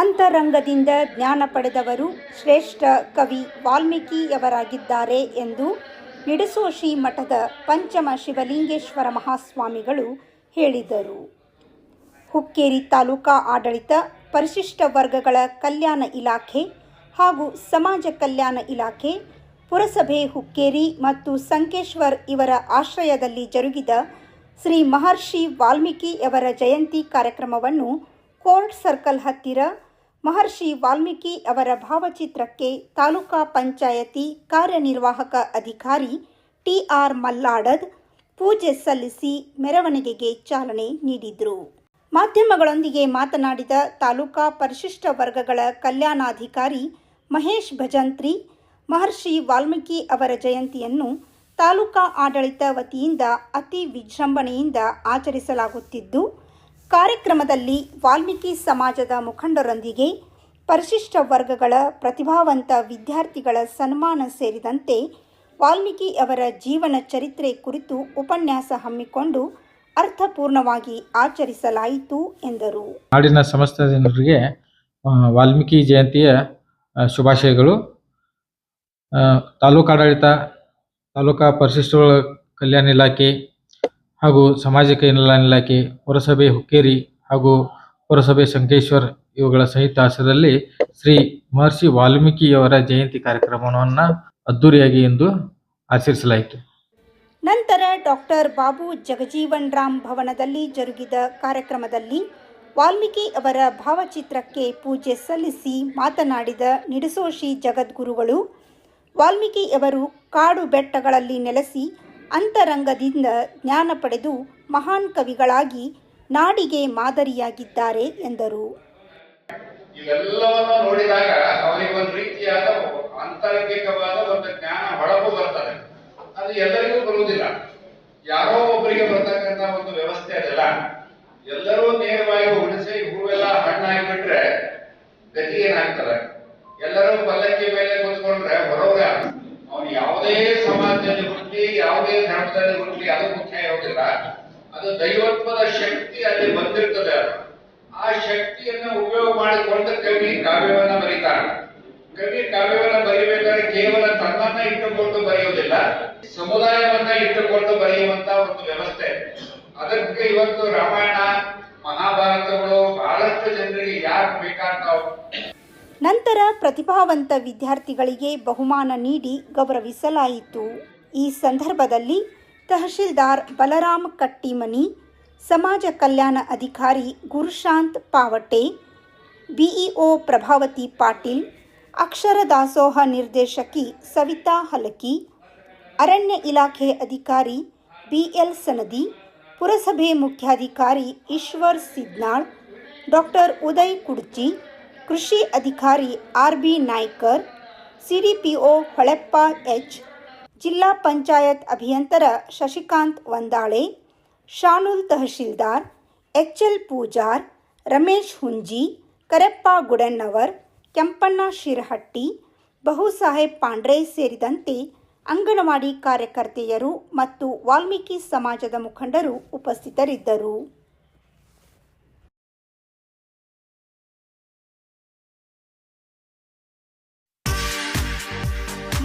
ಅಂತರಂಗದಿಂದ ಜ್ಞಾನ ಪಡೆದವರು ಶ್ರೇಷ್ಠ ಕವಿ ವಾಲ್ಮೀಕಿಯವರಾಗಿದ್ದಾರೆ ಎಂದು ನಿಡಸೋಶಿ ಮಠದ ಪಂಚಮ ಶಿವಲಿಂಗೇಶ್ವರ ಮಹಾಸ್ವಾಮಿಗಳು ಹೇಳಿದರು. ಹುಕ್ಕೇರಿ ತಾಲೂಕಾ ಆಡಳಿತ, ಪರಿಶಿಷ್ಟ ವರ್ಗಗಳ ಕಲ್ಯಾಣ ಇಲಾಖೆ ಹಾಗೂ ಸಮಾಜ ಕಲ್ಯಾಣ ಇಲಾಖೆ, ಪುರಸಭೆ ಹುಕ್ಕೇರಿ ಮತ್ತು ಸಂಕೇಶ್ವರ್ ಇವರ ಆಶ್ರಯದಲ್ಲಿ ಜರುಗಿದ ಶ್ರೀ ಮಹರ್ಷಿ ವಾಲ್ಮೀಕಿಯವರ ಜಯಂತಿ ಕಾರ್ಯಕ್ರಮವನ್ನು ಕೋರ್ಟ್ ಸರ್ಕಲ್ ಹತ್ತಿರ ಮಹರ್ಷಿ ವಾಲ್ಮೀಕಿ ಅವರ ಭಾವಚಿತ್ರಕ್ಕೆ ತಾಲೂಕಾ ಪಂಚಾಯತಿ ಕಾರ್ಯನಿರ್ವಾಹಕ ಅಧಿಕಾರಿ ಟಿಆರ್ ಮಲ್ಲಾಡದ್ ಪೂಜೆ ಸಲ್ಲಿಸಿ ಮೆರವಣಿಗೆಗೆ ಚಾಲನೆ ನೀಡಿದರು. ಮಾಧ್ಯಮಗಳೊಂದಿಗೆ ಮಾತನಾಡಿದ ತಾಲೂಕಾ ಪರಿಶಿಷ್ಟ ವರ್ಗಗಳ ಕಲ್ಯಾಣಾಧಿಕಾರಿ ಮಹೇಶ್ ಭಜಂತ್ರಿ, ಮಹರ್ಷಿ ವಾಲ್ಮೀಕಿ ಅವರ ಜಯಂತಿಯನ್ನು ತಾಲೂಕಾ ಆಡಳಿತ ವತಿಯಿಂದ ಅತಿ ವಿಜೃಂಭಣೆಯಿಂದ ಆಚರಿಸಲಾಗುತ್ತಿದ್ದು ಕಾರ್ಯಕ್ರಮದಲ್ಲಿ ವಾಲ್ಮೀಕಿ ಸಮಾಜದ ಮುಖಂಡರೊಂದಿಗೆ ಪರಿಶಿಷ್ಟ ವರ್ಗಗಳ ಪ್ರತಿಭಾವಂತ ವಿದ್ಯಾರ್ಥಿಗಳ ಸನ್ಮಾನ ಸೇರಿದಂತೆ ವಾಲ್ಮೀಕಿ ಅವರ ಜೀವನ ಚರಿತ್ರೆ ಕುರಿತು ಉಪನ್ಯಾಸ ಹಮ್ಮಿಕೊಂಡು ಅರ್ಥಪೂರ್ಣವಾಗಿ ಆಚರಿಸಲಾಯಿತು ಎಂದರು. ನಾಡಿನ ಸಮಸ್ತ ಜನರಿಗೆ ವಾಲ್ಮೀಕಿ ಜಯಂತಿಯ ಶುಭಾಶಯಗಳು. ತಾಲೂಕಾಡಳಿತ, ತಾಲೂಕಾ ಪರಿಶಿಷ್ಟ ಕಲ್ಯಾಣ ಇಲಾಖೆ ಹಾಗೂ ಸಮಾಜ ಕಲ್ಯಾಣ ಇಲಾಖೆ ಪುರಸಭೆ ಹುಕ್ಕೇರಿ ಹಾಗೂ ಪುರಸಭೆ ಸಂಕೇಶ್ವರ್ ಇವುಗಳ ಸಂಯುಕ್ತ ಆಶ್ರಯದಲ್ಲಿ ಶ್ರೀ ಮಹರ್ಷಿ ವಾಲ್ಮೀಕಿಯವರ ಜಯಂತಿ ಕಾರ್ಯಕ್ರಮವನ್ನು ಅದ್ದೂರಿಯಾಗಿ ಎಂದು ಆಚರಿಸಲಾಯಿತು. ನಂತರ ಡಾಕ್ಟರ್ ಬಾಬು ಜಗಜೀವನ್ ರಾಮ್ ಭವನದಲ್ಲಿ ಜರುಗಿದ ಕಾರ್ಯಕ್ರಮದಲ್ಲಿ ವಾಲ್ಮೀಕಿ ಅವರ ಭಾವಚಿತ್ರಕ್ಕೆ ಪೂಜೆ ಸಲ್ಲಿಸಿ ಮಾತನಾಡಿದ ನಿಡಸೋಶಿ ಜಗದ್ಗುರುಗಳು ವಾಲ್ಮೀಕಿಯವರು ಕಾಡು ಬೆಟ್ಟಗಳಲ್ಲಿ ನೆಲೆಸಿ ಅಂತರಂಗದಿಂದ ಜ್ಞಾನ ಪಡೆದು ಮಹಾನ್ ಕವಿಗಳಾಗಿ ನಾಡಿಗೆ ಮಾದರಿಯಾಗಿದ್ದಾರೆ ಎಂದರು. ಇವೆಲ್ಲವನ್ನು ನೋಡಿದಾಗ ಅವರಿಗೆ ಒಂದು ರೀತಿಯಾದ ಅಂತರಂಗಿಕವಾದ ಒಂದು ಜ್ಞಾನ ಹೊಳಪು ಬರ್ತದೆ. ಅದು ಎಲ್ಲರಿಗೂ ಬರುವುದಿಲ್ಲ. ಯಾರೋ ಒಬ್ಬರಿಗೆ ಬರ್ತಕ್ಕಂತ ಒಂದು ವ್ಯವಸ್ಥೆ ಅದಲ್ಲ. ಎಲ್ಲರೂ ನೇರವಾಗಿ ಹುಣಸೆ, ಹೂವೆಲ್ಲ ಹಣ್ಣಾಗಿಬಿಟ್ರೆ ಗತಿ ಏನಾಗ್ತದೆ? ಎಲ್ಲರೂ ಪಲ್ಲಕ್ಕಿ ಮೇಲೆ ಕುತ್ಕೊಂಡ್ರೆ ಹೊರವ್ರೆ ಯಾವುದೇ ಸಮಾಜದಲ್ಲಿ ಹುಟ್ಟಿ ಯಾವುದೇ ಧರ್ಮದಲ್ಲಿ ಹುಟ್ಟಿ ಅದು ಮುಖ್ಯ ಇರೋದಿಲ್ಲ ಅದು ದೈವತ್ವದ ಶಕ್ತಿ ಅಲ್ಲಿ ಬಂದಿರ್ತದೆ ಆ ಶಕ್ತಿಯನ್ನ ಉಪಯೋಗ ಮಾಡಿಕೊಂಡು ಕವಿ ಕಾವ್ಯವನ್ನ ಬರೀತಾರೆ ಕವಿ ಕಾವ್ಯವನ್ನ ಬರೀಬೇಕಾದ್ರೆ ಕೇವಲ ತನ್ನನ್ನ ಇಟ್ಟುಕೊಂಡು ಬರೆಯುವುದಿಲ್ಲ ಸಮುದಾಯವನ್ನ ಇಟ್ಟುಕೊಂಡು ಬರೆಯುವಂತ ಒಂದು ವ್ಯವಸ್ಥೆ. ಅದಕ್ಕೆ ಇವತ್ತು ರಾಮಾಯಣ, ಮಹಾಭಾರತಗಳು ಬಹಳಷ್ಟು ಜನರಿಗೆ ಯಾಕೆ ಬೇಕಾಗ್ತಾವ? ನಂತರ ಪ್ರತಿಭಾವಂತ ವಿದ್ಯಾರ್ಥಿಗಳಿಗೆ ಬಹುಮಾನ ನೀಡಿ ಗೌರವಿಸಲಾಯಿತು. ಈ ಸಂದರ್ಭದಲ್ಲಿ ತಹಶೀಲ್ದಾರ್ ಬಲರಾಮ್ ಕಟ್ಟಿಮನಿ, ಸಮಾಜ ಕಲ್ಯಾಣ ಅಧಿಕಾರಿ ಗುರುಶಾಂತ್ ಪಾವಟೆ, ಬಿಇಒ ಪ್ರಭಾವತಿ ಪಾಟೀಲ್, ಅಕ್ಷರ ದಾಸೋಹ ನಿರ್ದೇಶಕಿ ಸವಿತಾ ಹಲಕಿ, ಅರಣ್ಯ ಇಲಾಖೆ ಅಧಿಕಾರಿ ಬಿಎಲ್ ಸನದಿ, ಪುರಸಭೆ ಮುಖ್ಯಾಧಿಕಾರಿ ಈಶ್ವರ್ ಸಿದ್ನಾಳ್, ಡಾಕ್ಟರ್ ಉದಯ್ ಕುಡ್ಚಿ ಕೃಷಿ ಅಧಿಕಾರಿ R B Naikar, CDPO Holeppa H, ಜಿಲ್ಲಾ ಪಂಚಾಯತ್ ಅಭಿಯಂತರ ಶಶಿಕಾಂತ್ ವಂದಾಳೆ, ಶಾನುಲ್ ತಹಶೀಲ್ದಾರ್ ಎಚ್ ಎಲ್ ಪೂಜಾರ್, ರಮೇಶ್ ಹುಂಜಿ, ಕರೆಪ್ಪ ಗುಡನ್ನವರ್ ಕೆಂಪಣ್ಣ ಶಿರಹಟ್ಟಿ, ಬಹುಸಾಹೇಬ್ ಪಾಂಡ್ರೆ ಸೇರಿದಂತೆ ಅಂಗನವಾಡಿ ಕಾರ್ಯಕರ್ತೆಯರು ಮತ್ತು ವಾಲ್ಮೀಕಿ ಸಮಾಜದ ಮುಖಂಡರು ಉಪಸ್ಥಿತರಿದ್ದರು.